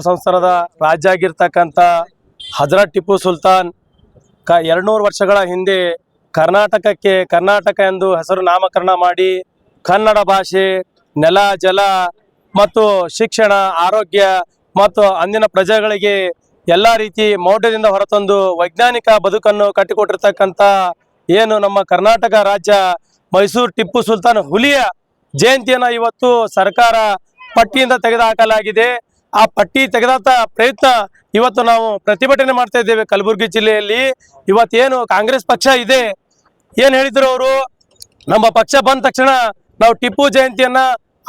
ಸಂಸ್ಥಾನದ ರಾಜ್ಯ ಆಗಿರ್ತಕ್ಕಂಥ ಹಜರತ್ ಟಿಪ್ಪು ಸುಲ್ತಾನ್ ಕ ಎರಡ್ನೂರು ವರ್ಷಗಳ ಹಿಂದೆ ಕರ್ನಾಟಕಕ್ಕೆ ಕರ್ನಾಟಕ ಎಂದು ಹೆಸರು ನಾಮಕರಣ ಮಾಡಿ ಕನ್ನಡ ಭಾಷೆ, ನೆಲ, ಜಲ ಮತ್ತು ಶಿಕ್ಷಣ, ಆರೋಗ್ಯ ಮತ್ತು ಅಂದಿನ ಪ್ರಜೆಗಳಿಗೆ ಎಲ್ಲ ರೀತಿ ಮೌಢ್ಯದಿಂದ ಹೊರತಂದು ವೈಜ್ಞಾನಿಕ ಬದುಕನ್ನು ಕಟ್ಟಿಕೊಟ್ಟಿರ್ತಕ್ಕಂಥ ಏನು ನಮ್ಮ ಕರ್ನಾಟಕ ರಾಜ್ಯ ಮೈಸೂರು ಟಿಪ್ಪು ಸುಲ್ತಾನ್ ಹುಲಿಯ ಜಯಂತಿಯನ್ನು ಇವತ್ತು ಸರ್ಕಾರ ಪಟ್ಟಿಯಿಂದ ತೆಗೆದುಹಾಕಲಾಗಿದೆ. ಆ ಪಟ್ಟಿ ತೆಗೆದಾತ ಪ್ರಯತ್ನ ಇವತ್ತು ನಾವು ಪ್ರತಿಭಟನೆ ಮಾಡ್ತಾ ಇದ್ದೇವೆ ಕಲಬುರಗಿ ಜಿಲ್ಲೆಯಲ್ಲಿ. ಇವತ್ತೇನು ಕಾಂಗ್ರೆಸ್ ಪಕ್ಷ ಇದೆ? ಏನ್ ಹೇಳಿದ್ರು ಅವರು? ನಮ್ಮ ಪಕ್ಷ ಬಂದ ತಕ್ಷಣ ನಾವು ಟಿಪ್ಪು ಜಯಂತಿಯನ್ನ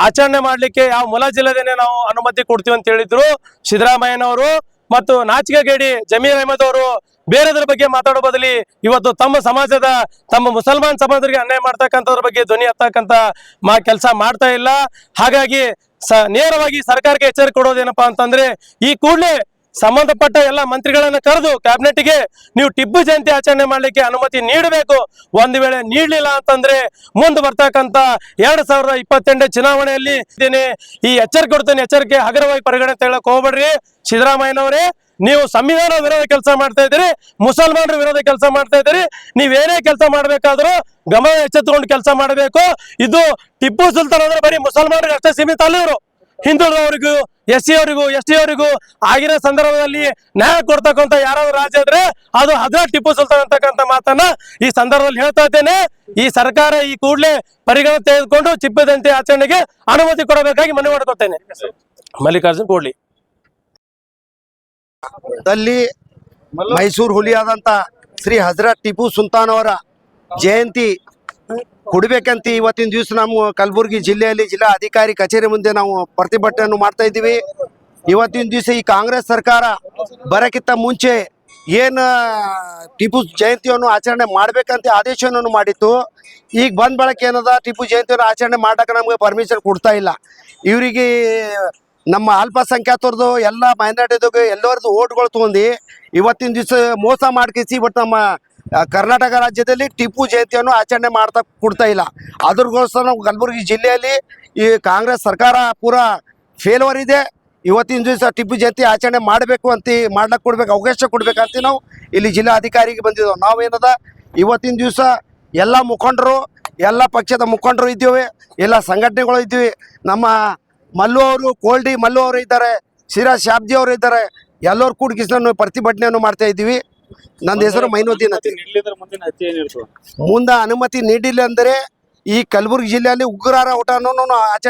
ಆಚರಣೆ ಮಾಡ್ಲಿಕ್ಕೆ ಯಾವ ಮುಲಾಜಿಲ್ಲದೇನೆ ನಾವು ಅನುಮತಿ ಕೊಡ್ತೀವಿ ಅಂತ ಹೇಳಿದ್ರು ಸಿದ್ದರಾಮಯ್ಯನವರು. ಮತ್ತು ನಾಚಿಕೆಗೇಡಿ ಜಮೀರ್ ಅಹಮದ್ ಅವರು ಬೇರೆದ್ರ ಬಗ್ಗೆ ಮಾತಾಡೋ ಬದಲಿ ಇವತ್ತು ತಮ್ಮ ಸಮಾಜದ, ತಮ್ಮ ಮುಸಲ್ಮಾನ್ ಸಮಾಜರಿಗೆ ಅನ್ಯಾಯ ಮಾಡ್ತಕ್ಕಂಥದ್ರ ಬಗ್ಗೆ ಧ್ವನಿ ಹತ್ತಕ್ಕಂತ ಮಾ, ಕೆಲಸ ಮಾಡ್ತಾ ಇಲ್ಲ. ಹಾಗಾಗಿ ಸ ನೇರವಾಗಿ ಸರ್ಕಾರಕ್ಕೆ ಎಚ್ಚರಿಕೆ ಕೊಡೋದೇನಪ್ಪಾ ಅಂತಂದ್ರೆ ಈ ಕೂಡಲೇ ಸಂಬಂಧಪಟ್ಟ ಎಲ್ಲ ಮಂತ್ರಿಗಳನ್ನ ಕರೆದು ಕ್ಯಾಬಿನೆಟ್ಗೆ ನೀವು ಟಿಪ್ಪು ಜಯಂತಿ ಆಚರಣೆ ಮಾಡ್ಲಿಕ್ಕೆ ಅನುಮತಿ ನೀಡಬೇಕು. ಒಂದು ವೇಳೆ ನೀಡಲಿಲ್ಲ ಅಂತಂದ್ರೆ ಮುಂದೆ ಬರ್ತಕ್ಕಂತ ಎರಡ್ ಸಾವಿರದ ಇಪ್ಪತ್ತೆಂಟು ಚುನಾವಣೆಯಲ್ಲಿ ಈ ಎಚ್ಚರಿಕೆ ಕೊಡ್ತೇನೆ, ಎಚ್ಚರಿಕೆ ಹಗರವಾಗಿ ಪರಿಗಣನೆ ತೆಗೊಳಕ್ ಹೋಗ್ಬೇಡ್ರಿ. ಸಿದ್ದರಾಮಯ್ಯನವರೇ ನೀವು ಸಂವಿಧಾನ ವಿರೋಧ ಕೆಲಸ ಮಾಡ್ತಾ ಇದ್ದೀರಿ, ಮುಸಲ್ಮಾನರ ವಿರೋಧ ಕೆಲಸ ಮಾಡ್ತಾ ಇದ್ದೀರಿ, ನೀವೇನೇ ಕೆಲಸ ಮಾಡ್ಬೇಕಾದ್ರೂ ಗಮನ ಎಚ್ಚೆತ್ತುಕೊಂಡು ಕೆಲಸ ಮಾಡಬೇಕು. ಇದು ಟಿಪ್ಪು ಸುಲ್ತಾನ್ ಅಂದ್ರೆ ಬರೀ ಮುಸಲ್ಮಾನರಿಗೆ ಅಷ್ಟೇ ಸೀಮಿತ ಅಲ್ಲ ಇವರು. ಹಿಂದುಳಿದವರಿಗೂ ಎಸ್ ಸಿ ಅವರಿಗೂ ಎಸ್ ಟಿ ಅವರಿಗೂ ಆಗಿರೋ ಸಂದರ್ಭದಲ್ಲಿ ನ್ಯಾಯ ಕೊಡ್ತಕ್ಕಂಥ ಯಾರಾದ್ರೂ ರಾಜ್ಯ ಇದ್ರೆ ಅದು ಹಜರತ್ ಟಿಪ್ಪು ಸುಲ್ತಾನ್ ಅಂತಕ್ಕಂಥ ಮಾತನ್ನ ಈ ಸಂದರ್ಭದಲ್ಲಿ ಹೇಳ್ತಾ ಇದ್ದೇನೆ. ಈ ಸರ್ಕಾರ ಈ ಕೂಡಲೇ ಪರಿಗಣನೆ ತೆಗೆದುಕೊಂಡು ಚಿಪ್ಪದಂತೆ ಆಚರಣೆಗೆ ಅನುಮತಿ ಕೊಡಬೇಕಾಗಿ ಮನವಿ ಮಾಡ್ಕೊತೇನೆ ಮಲ್ಲಿಕಾರ್ಜುನ್ ಕೋಡ್ಲಿ. ದಲ್ಲಿ ಮೈಸೂರು ಹುಲಿಯಾದಂತ ಶ್ರೀ ಹಜರತ್ ಟಿಪ್ಪು ಸುಲ್ತಾನ್ ಅವರ ಜಯಂತಿ ಕೊಡ್ಬೇಕಂತ ಇವತ್ತಿನ ದಿವಸ ನಾವು ಕಲಬುರಗಿ ಜಿಲ್ಲೆಯಲ್ಲಿ ಜಿಲ್ಲಾ ಅಧಿಕಾರಿ ಕಚೇರಿ ಮುಂದೆ ನಾವು ಪ್ರತಿಭಟನೆಯನ್ನು ಮಾಡ್ತಾ ಇದ್ದೀವಿ. ಇವತ್ತಿನ ದಿವಸ ಈ ಕಾಂಗ್ರೆಸ್ ಸರ್ಕಾರ ಬರಕ್ಕಿಂತ ಮುಂಚೆ ಏನು ಟಿಪ್ಪು ಜಯಂತಿಯನ್ನು ಆಚರಣೆ ಮಾಡ್ಬೇಕಂತ ಆದೇಶವನ್ನು ಮಾಡಿತ್ತು. ಈಗ ಬಂದ ಬಳಕ ಏನದ? ಟಿಪ್ಪು ಜಯಂತಿಯನ್ನು ಆಚರಣೆ ಮಾಡಕ್ಕೆ ನಮಗೆ ಪರ್ಮಿಷನ್ ಕೊಡ್ತಾ ಇಲ್ಲ. ಇವರಿಗೆ ನಮ್ಮ ಅಲ್ಪಸಂಖ್ಯಾತರದು ಎಲ್ಲ ಮೈನಾರಿಟಿದಾಗ ಎಲ್ಲರದ್ದು ಓಟ್ಗಳು ತೊಗೊಂಡು ಇವತ್ತಿನ ದಿವಸ ಮೋಸ ಮಾಡ್ಕಿಸಿ ಬಟ್ ನಮ್ಮ ಕರ್ನಾಟಕ ರಾಜ್ಯದಲ್ಲಿ ಟಿಪ್ಪು ಜಯಂತಿಯನ್ನು ಆಚರಣೆ ಮಾಡ್ತಾ ಕೊಡ್ತಾ ಇಲ್ಲ. ಅದ್ರಗೋಸ್ಕರ ನಾವು ಕಲಬುರಗಿ ಜಿಲ್ಲೆಯಲ್ಲಿ ಈ ಕಾಂಗ್ರೆಸ್ ಸರ್ಕಾರ ಪೂರ ಫೇಲ್ವರ್ ಇದೆ. ಇವತ್ತಿನ ದಿವಸ ಟಿಪ್ಪು ಜಯಂತಿ ಆಚರಣೆ ಮಾಡಬೇಕು ಅಂತ, ಮಾಡ್ಲಕ್ಕೆ ಕೊಡ್ಬೇಕು, ಅವಕಾಶ ಕೊಡ್ಬೇಕಂತ ನಾವು ಇಲ್ಲಿ ಜಿಲ್ಲಾ ಅಧಿಕಾರಿಗೆ ಬಂದಿದ್ದೇವೆ ನಾವೇನದ, ಇವತ್ತಿನ ದಿವಸ ಎಲ್ಲ ಮುಖಂಡರು, ಎಲ್ಲ ಪಕ್ಷದ ಮುಖಂಡರು ಇದ್ದೀವಿ, ಎಲ್ಲ ಸಂಘಟನೆಗಳು ಇದ್ದೀವಿ. ನಮ್ಮ ಮಲ್ಲು ಅವರು ಕೋಲ್ಡಿ ಮಲ್ಲು ಅವರು ಇದ್ದಾರೆ ಶಿರಾ ಶಾಬ್ಜಿ ಅವರು ಇದ್ದಾರೆ. ಎಲ್ಲರೂ ಕೂಡ ನಾವು ಪ್ರತಿಭಟನೆಯನ್ನು ಮಾಡ್ತಾ ಇದ್ದೀವಿ. ನನ್ನ ಹೆಸರು ಮೈನುದ್ದೀನ್ ಅಂತ. ಮುಂದೆ ಅನುಮತಿ ನೀಡಿಲ್ಲ ಅಂದರೆ ಈ ಕಲಬುರಗಿ ಜಿಲ್ಲೆಯಲ್ಲಿ ಉಗ್ರರ ಊಟ ಆಚ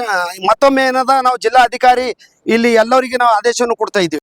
ಮತ್ತೊಮ್ಮೆ ಏನದ ನಾವು ಜಿಲ್ಲಾ ಅಧಿಕಾರಿ ಇಲ್ಲಿ ಎಲ್ಲರಿಗೆ ನಾವು ಆದೇಶವನ್ನು ಕೊಡ್ತಾ ಇದ್ದೀವಿ.